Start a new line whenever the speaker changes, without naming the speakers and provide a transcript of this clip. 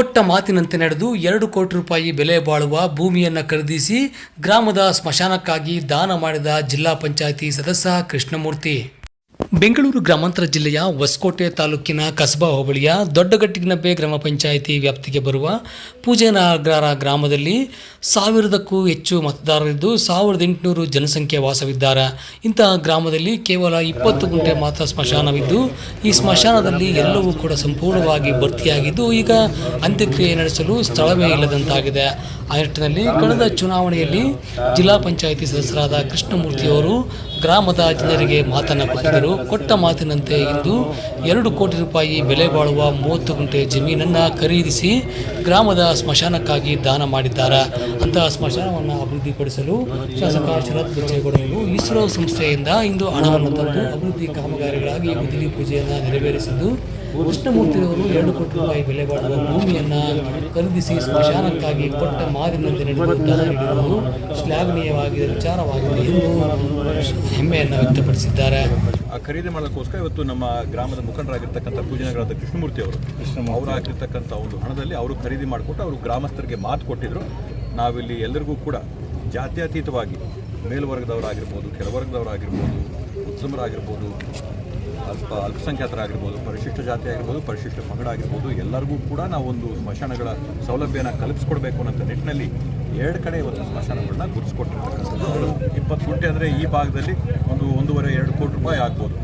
ಕೊಟ್ಟ ಮಾತಿನಂತೆ ನಡೆದು ಎರಡು ಕೋಟಿ ರೂಪಾಯಿ ಬೆಲೆ ಬಾಳುವ ಭೂಮಿಯನ್ನು ಖರೀದಿಸಿ ಗ್ರಾಮದ ಸ್ಮಶಾನಕ್ಕಾಗಿ ದಾನ ಮಾಡಿದ ಜಿಲ್ಲಾ ಪಂಚಾಯಿತಿ ಸದಸ್ಯ ಕೃಷ್ಣಮೂರ್ತಿ. ಬೆಂಗಳೂರು ಗ್ರಾಮಾಂತರ ಜಿಲ್ಲೆಯ ಹೊಸಕೋಟೆ ತಾಲೂಕಿನ ಕಸಬಾ ಹೋಬಳಿಯ ದೊಡ್ಡಗಟ್ಟಿನಬ್ಬೆ ಗ್ರಾಮ ಪಂಚಾಯಿತಿ ವ್ಯಾಪ್ತಿಗೆ ಬರುವ ಪೂಜೆನಗರ ಗ್ರಾಮದಲ್ಲಿ ಸಾವಿರದಕ್ಕೂ ಹೆಚ್ಚು ಮತದಾರರಿದ್ದು ಸಾವಿರದ ಎಂಟುನೂರು ಜನಸಂಖ್ಯೆ ವಾಸವಿದ್ದಾರೆ. ಇಂತಹ ಗ್ರಾಮದಲ್ಲಿ ಕೇವಲ ಇಪ್ಪತ್ತು ಗುಂಟೆ ಮಾತ್ರ ಸ್ಮಶಾನವಿದ್ದು, ಈ ಸ್ಮಶಾನದಲ್ಲಿ ಎಲ್ಲವೂ ಕೂಡ ಸಂಪೂರ್ಣವಾಗಿ ಭರ್ತಿಯಾಗಿದ್ದು, ಈಗ ಅಂತ್ಯಕ್ರಿಯೆ ನಡೆಸಲು ಸ್ಥಳವೇ ಇಲ್ಲದಂತಾಗಿದೆ. ಆ ನಿಟ್ಟಿನಲ್ಲಿ ಕಳೆದ ಚುನಾವಣೆಯಲ್ಲಿ ಜಿಲ್ಲಾ ಪಂಚಾಯಿತಿ ಸದಸ್ಯರಾದ ಕೃಷ್ಣಮೂರ್ತಿಯವರು ಗ್ರಾಮದ ಜನರಿಗೆ ಮಾತನ್ನು ಕೊಟ್ಟಿದ್ದರು. ಕೊಟ್ಟ ಮಾತಿನಂತೆ ಇಂದು ಎರಡು ಕೋಟಿ ರೂಪಾಯಿ ಬೆಲೆ ಬಾಳುವ ಮೂವತ್ತು ಗುಂಟೆ ಜಮೀನನ್ನು ಖರೀದಿಸಿ ಗ್ರಾಮದ ಸ್ಮಶಾನಕ್ಕಾಗಿ ದಾನ ಮಾಡಿದ್ದಾರೆ. ಅಂತಹ ಸ್ಮಶಾನವನ್ನು ಅಭಿವೃದ್ಧಿಪಡಿಸಲು ಶಾಸಕ ಶರತ್ ಬಚ್ಚೇಗೌಡರು ಇಸ್ರೋ ಸಂಸ್ಥೆಯಿಂದ ಇಂದು ಹಣವನ್ನು ತಂದು ಅಭಿವೃದ್ಧಿ ಕಾಮಗಾರಿಗಳಾಗಿ ಗುದ್ದಲಿ ಪೂಜೆಯನ್ನು ನೆರವೇರಿಸಿದ್ದು ಕೃಷ್ಣಮೂರ್ತಿಯವರು ಎರಡು ಕೋಟಿ ರೂಪಾಯಿ ಬೆಲೆ ಬಾಳುವ ಭೂಮಿಯನ್ನು ಖರೀದಿಸಿ ಸ್ಮಶಾನಕ್ಕಾಗಿ ಕೊಟ್ಟ ಮಾತಿನಂತೆ ನಡೆಯುತ್ತಿರುವುದು ಶ್ಲಾಘನೀಯವಾಗಿದೆ ವಿಚಾರವಾಗಿದೆ ಎಂದು ಹೆಮ್ಮೆಯನ್ನು ವ್ಯಕ್ತಪಡಿಸಿದ್ದಾರೆ.
ಆ ಖರೀದಿ ಮಾಡೋಕ್ಕೋಸ್ಕರ ಇವತ್ತು ನಮ್ಮ ಗ್ರಾಮದ ಮುಖಂಡರಾಗಿರ್ತಕ್ಕಂಥ ಪೂಜನಗಳಾದ ಕೃಷ್ಣಮೂರ್ತಿ ಅವರು ಅವರು ಹಾಕಿರ್ತಕ್ಕಂಥ ಒಂದು ಹಣದಲ್ಲಿ ಅವರು ಖರೀದಿ ಮಾಡಿಕೊಟ್ಟು ಅವರು ಗ್ರಾಮಸ್ಥರಿಗೆ ಮಾತು ಕೊಟ್ಟಿದ್ರು. ನಾವಿಲ್ಲಿ ಎಲ್ಲರಿಗೂ ಕೂಡ ಜಾತ್ಯತೀತವಾಗಿ ಮೇಲ್ವರ್ಗದವರಾಗಿರ್ಬೋದು ಕೆಲವರ್ಗದವರಾಗಿರ್ಬೋದು ಉತ್ತಮರಾಗಿರ್ಬೋದು ಅಲ್ಪ ಅಲ್ಪಸಂಖ್ಯಾತರಾಗಿರ್ಬೋದು ಪರಿಶಿಷ್ಟ ಜಾತಿ ಆಗಿರ್ಬೋದು, ಪರಿಶಿಷ್ಟ ಪಂಗಡ ಆಗಿರ್ಬೋದು, ಎಲ್ಲರಿಗೂ ಕೂಡ ನಾವು ಒಂದು ಸ್ಮಶಾನಗಳ ಸೌಲಭ್ಯನ ಕಲ್ಪಿಸ್ಕೊಡ್ಬೇಕು ಅನ್ನೋ ನಿಟ್ಟಿನಲ್ಲಿ ಎರಡು ಕಡೆ ಇವತ್ತು ಸ್ಮಶಾನಗಳನ್ನ ಗುರುತಿಸ್ಕೊಟ್ಟಿರ್ತಕ್ಕಂಥದ್ದು. ಇಪ್ಪತ್ತು ಗುಂಟೆ ಅಂದರೆ ಈ ಭಾಗದಲ್ಲಿ ಒಂದು ಒಂದೂವರೆ, ಎರಡು ಕೋಟಿ ರೂಪಾಯಿ ಆಗ್ಬೋದು.